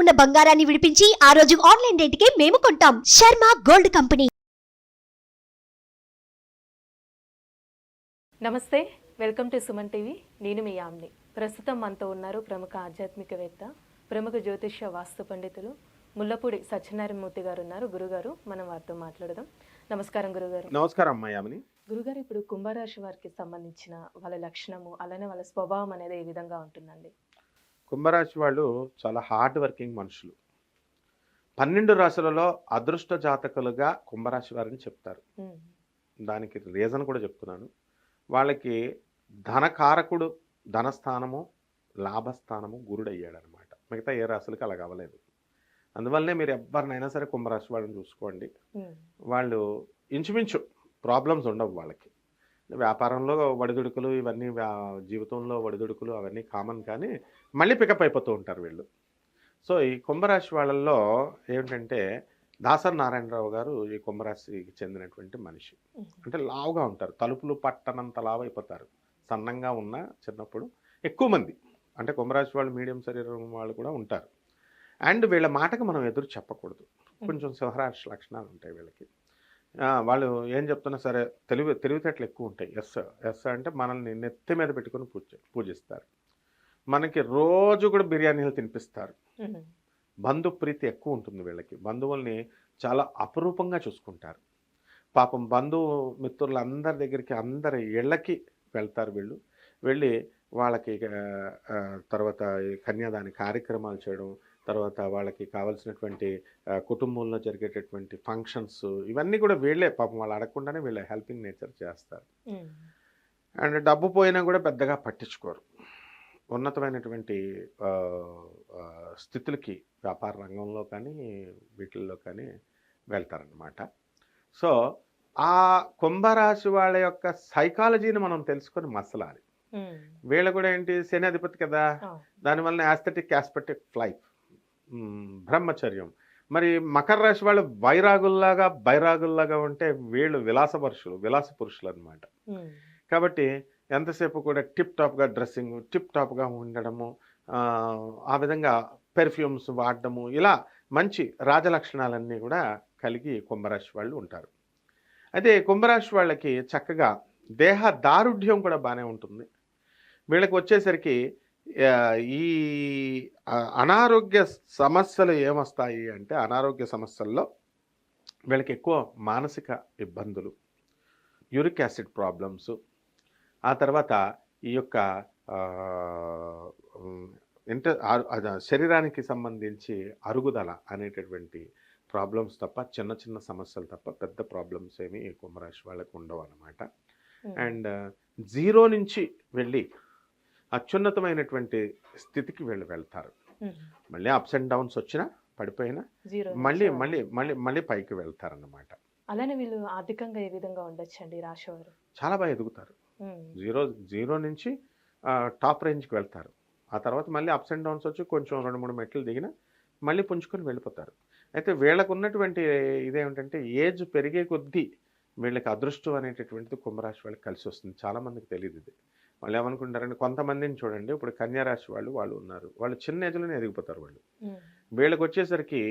ఉన్న బంగారాన్ని విడిపించి ఆ రోజు ఆన్లైన్ రేటుకే మేము కొంటాం. Sharma gold company. నమస్తే వెల్కమ్ టు సుమన్ టీవీ. నేను మీ యామ్ని. ప్రస్తుతం మనతో ఉన్నారు ప్రముఖ ఆధ్యాత్మికవేత్త ప్రముఖ జ్యోతిష్య వాస్తు పండితులు ముల్లపూడి సత్యనారాయణమూర్తి గారు ఉన్నారు. గురుగారు మనం వారితో మాట్లాడదాం. నమస్కారం గురుగారు. నమస్కారం అమ్మా యామిని. గురుగారు ఇప్పుడు కుంభరాశి వారికి సంబంధించిన వాళ్ళ లక్షణము అలానే వాళ్ళ స్వభావం అనేది ఏ విధంగా ఉంటుందండి? కుంభరాశి వాళ్ళు చాలా హార్డ్ వర్కింగ్ మనుషులు. పన్నెండు రాశులలో అదృష్ట జాతకులుగా కుంభరాశి వారిని చెప్తారు. దానికి రీజన్ కూడా చెప్తున్నాను. వాళ్ళకి ధనకారకుడు ధనస్థానము లాభస్థానము గురుడయ్యాడు అనమాట మిగతా ఏ రాశులకి అలా అవ్వలేదు. అందువల్లనే మీరు ఎవరినైనా సరే కుంభరాశి వాళ్ళని చూసుకోండి. వాళ్ళు ఇంచుమించు ప్రాబ్లమ్స్ ఉండవు వాళ్ళకి. వ్యాపారంలో వడిదుడుకులు ఇవన్నీ జీవితంలో వడిదుడుకులు అవన్నీ కామన్ కానీ మళ్ళీ పికప్ అయిపోతూ ఉంటారు వీళ్ళు. సో ఈ కుంభరాశి వాళ్ళల్లో ఏమిటంటే దాసర్ నారాయణరావు గారు ఈ కుంభరాశికి చెందినటువంటి మనిషి. అంటే లావుగా ఉంటారు. తలుపులు పట్టనంత లావు అయిపోతారు సన్నంగా ఉన్న చిన్నప్పుడు ఎక్కువ మంది. అంటే కుంభరాశి వాళ్ళు మీడియం శరీరం వాళ్ళు కూడా ఉంటారు. అండ్ వీళ్ళ మాటకు మనం ఎదురు చెప్పకూడదు. కొంచెం సింహరాశి లక్షణాలు ఉంటాయి వీళ్ళకి. వాళ్ళు ఏం చెప్తున్నా సరే తెలివి తెలివితేటలు ఎక్కువ ఉంటాయి. ఎస్ ఎస్ అంటే మనల్ని నెత్తి మీద పెట్టుకొని పూజ పూజిస్తారు. మనకి రోజు కూడా బిర్యానీలు తినిపిస్తారు. బంధు ప్రీతి ఎక్కువ ఉంటుంది వీళ్ళకి. బంధువుల్ని చాలా అపురూపంగా చూసుకుంటారు. పాపం బంధువు మిత్రులందరి దగ్గరికి అందరి ఇళ్ళకి వెళ్తారు వీళ్ళు. వెళ్ళి వాళ్ళకి తర్వాత కన్యాదాని కార్యక్రమాలు చేయడం తర్వాత వాళ్ళకి కావాల్సినటువంటి కుటుంబంలో జరిగేటటువంటి ఫంక్షన్స్ ఇవన్నీ కూడా వీళ్ళే పాపం వాళ్ళు అడగకుండానే వీళ్ళ హెల్పింగ్ నేచర్ చేస్తారు. అండ్ డబ్బు పోయినా కూడా పెద్దగా పట్టించుకోరు. ఉన్నతమైనటువంటి స్థితులకి వ్యాపార రంగంలో కానీ వీటిల్లో కానీ వెళ్తారనమాట సో ఆ కుంభరాశి వాళ్ళ యొక్క సైకాలజీని మనం తెలుసుకొని మసలాలి. వీళ్ళ కూడా ఏంటి శని అధిపతి కదా. దానివల్ల యాస్థెటిక్ ఆస్పెటిక్ లైఫ్ బ్రహ్మచర్యం. మరి మకర రాశి వాళ్ళు వైరాగుల్లాగా బైరాగుల్లాగా ఉంటే వీళ్ళు విలాస పరుషులు విలాస పురుషులు అనమాట కాబట్టి ఎంతసేపు కూడా టిప్ టాప్గా డ్రెస్సింగ్ టిప్ టాప్గా ఉండడము ఆ, విధంగా పెర్ఫ్యూమ్స్ వాడడము ఇలా మంచి రాజలక్షణాలన్నీ కూడా కలిగి కుంభరాశి వాళ్ళు ఉంటారు. అయితే కుంభరాశి వాళ్ళకి చక్కగా దేహ దారుఢ్యం కూడా బాగానే ఉంటుంది. వీళ్ళకి వచ్చేసరికి ఈ అనారోగ్య సమస్యలు ఏమొస్తాయి అంటే అనారోగ్య సమస్యల్లో వీళ్ళకి ఎక్కువ మానసిక ఇబ్బందులు యూరిక్ యాసిడ్ ప్రాబ్లమ్స్ ఆ తర్వాత ఈ యొక్క ఆ, ఉమ్, ఇంట ఆ- అది శరీరానికి సంబంధించి అరుగుదల అనేటటువంటి ప్రాబ్లమ్స్ తప్ప చిన్న చిన్న సమస్యలు తప్ప పెద్ద ప్రాబ్లమ్స్ ఏమి ఈ కుంభరాశి వాళ్ళకి ఉండవు అన్నమాట ఉమ్, అండ్ జీరో నుంచి వెళ్ళి అత్యున్నతమైనటువంటి స్థితికి వీళ్ళు వెళ్తారు. మళ్ళీ అప్స్ అండ్ డౌన్స్ వచ్చినా పడిపోయినా మళ్ళీ మళ్ళీ మళ్ళీ మళ్ళీ పైకి వెళ్తారన్నమాట. అలానే వీళ్ళు ఆర్థికంగా ఏ విధంగా ఉండొచ్చండి ఈ రాశి వారు చాలా బాగా ఎదుగుతారు. జీరో జీరో నుంచి టాప్ రేంజ్కి వెళ్తారు. ఆ తర్వాత మళ్ళీ అప్స్ అండ్ డౌన్స్ వచ్చి కొంచెం రెండు మూడు మెట్లు దిగిన మళ్ళీ పుంజుకొని వెళ్ళిపోతారు. అయితే వీళ్ళకు ఉన్నటువంటి ఇదేమిటంటే ఏజ్ పెరిగే కొద్దీ వీళ్ళకి అదృష్టం అనేటటువంటిది కుంభరాశి వాళ్ళకి కలిసి వస్తుంది. చాలామందికి తెలియదు ఇది. వాళ్ళు ఏమనుకుంటారంటే కొంతమందిని చూడండి ఇప్పుడు కన్యారాశి వాళ్ళు వాళ్ళు ఉన్నారు. వాళ్ళు చిన్న ఏజ్లోనే ఎదిగిపోతారు వాళ్ళు. వీళ్ళకి వచ్చేసరికి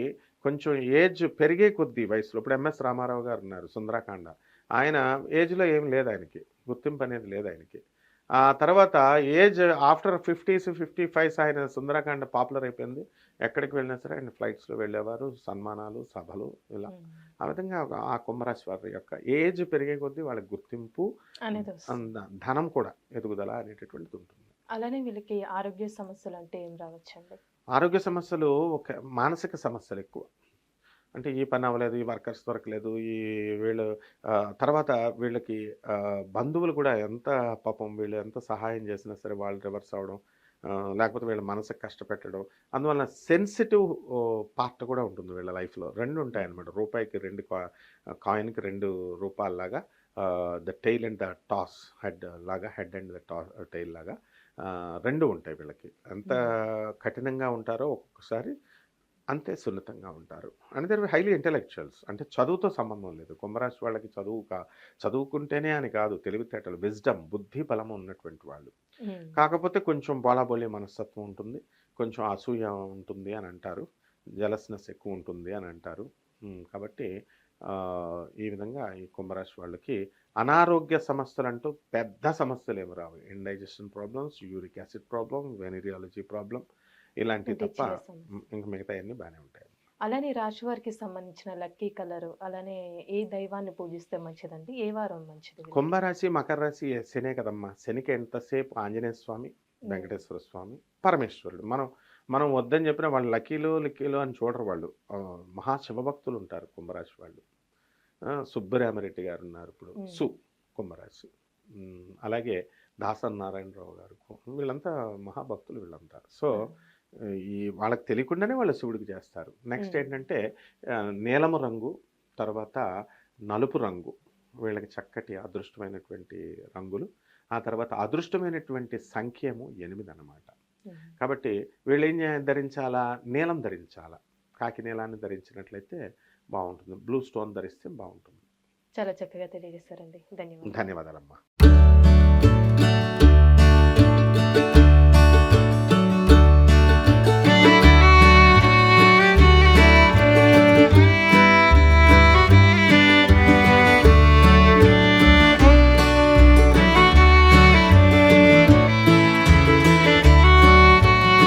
కొంచెం ఏజ్ పెరిగే కొద్దీ వయసులో ఇప్పుడు ఎంఎస్ రామారావు గారు ఉన్నారు సుందరాకాండ. ఆయన ఏజ్లో ఏం లేదు ఆయనకి. గుర్తింపు అనేది లేదు ఆయనకి. ఆ తర్వాత age after fifties fifty fives ఆయన సుందరాకాండ పాపులర్ అయిపోయింది. ఎక్కడికి వెళ్ళినా సరే ఆయన ఫ్లైట్స్లో వెళ్ళేవారు సన్మానాలు సభలు ఇలా. ఆ విధంగా ఆ కుంభరాశి వారి యొక్క ఏజ్ పెరిగే కొద్దీ వాళ్ళకి గుర్తింపు ధనం కూడా ఎదుగుదల అనేటటువంటిది ఉంటుంది. అలానే వీళ్ళకి ఆరోగ్య సమస్యలు అంటే ఏం రావచ్చండి? ఆరోగ్య సమస్యలు ఒక మానసిక సమస్యలు ఎక్కువ. అంటే ఈ పని అవ్వలేదు ఈ వర్కర్స్ దొరకలేదు ఈ వీళ్ళు తర్వాత వీళ్ళకి బంధువులు కూడా ఎంత పాపం వీళ్ళు ఎంత సహాయం చేసినా సరే వాళ్ళు రివర్స్ అవ్వడం లేకపోతే వీళ్ళ మనసుకు కష్టపెట్టడం అందువల్ల సెన్సిటివ్ పార్ట్ కూడా ఉంటుంది వీళ్ళ లైఫ్లో. రెండు ఉంటాయి అన్నమాట. రూపాయికి రెండు కాయిన్కి రెండు రూపాయల్లాగా the tail and the toss head లాగా head and the toss tail లాగా రెండు ఉంటాయి వీళ్ళకి. ఎంత కఠినంగా ఉంటారో ఒక్కొక్కసారి అంతే సున్నితంగా ఉంటారు. And they're highly intellectuals. అంటే చదువుతో సంబంధం లేదు. కుంభరాశి వాళ్ళకి చదువు కా చదువుకుంటేనే అని కాదు. తెలివితేటలు విజ్డమ్ బుద్ధి బలం ఉన్నటువంటి వాళ్ళు. కాకపోతే కొంచెం బోలాబోలే మనస్తత్వం ఉంటుంది. కొంచెం అసూయ ఉంటుంది అని అంటారు. జలస్నెస్ ఎక్కువ ఉంటుంది అని అంటారు. కాబట్టి ఈ విధంగా ఈ కుంభరాశి వాళ్ళకి అనారోగ్య సమస్యలు అంటూ పెద్ద సమస్యలు ఏమి రావు. Indigestion problems uric acid problem venereology problem ఇలాంటివి తప్ప ఇంక మిగతా అన్నీ బాగానే ఉంటాయి. అలానే రాశి వారికి సంబంధించిన లక్కీ కలర్ అలానే ఏ దైవాన్ని పూజిస్తే మంచిదండి? ఏ వారం మంచిది? కుంభరాశి మకర రాశి శనే కదమ్మా. శనికి ఎంతసేపు? ఆంజనేయ స్వామి వెంకటేశ్వర స్వామి పరమేశ్వరుడు. మనం మనం వద్దని చెప్పిన వాళ్ళు లక్కీలు లిక్కీలు అని చూడరు వాళ్ళు. ఆ, మహా శివభక్తులు ఉంటారు కుంభరాశి వాళ్ళు. సుబ్బరామరెడ్డి గారు ఉన్నారు ఇప్పుడు. సు కుంభరాశి. అలాగే దాసన్ నారాయణరావు గారు. వీళ్ళంతా మహాభక్తులు వీళ్ళంతా. సో ఈ వాళ్ళకి తెలియకుండానే వాళ్ళు శివుడికి చేస్తారు. నెక్స్ట్. ఏంటంటే నీలము రంగు తర్వాత నలుపు రంగు వీళ్ళకి చక్కటి అదృష్టమైనటువంటి రంగులు. ఆ తర్వాత అదృష్టమైనటువంటి సంఖ్యము ఎనిమిది అన్నమాట. ఉమ్. కాబట్టి వీళ్ళు ఏం ధరించాలా? నీలం ధరించాలా? కాకి నీలాన్ని ధరించినట్లయితే బాగుంటుంది. బ్లూ స్టోన్ ధరిస్తే బాగుంటుంది. చాలా చక్కగా తెలియజేశారండి. ధన్యవాదాలు. ధన్యవాదాలమ్మా.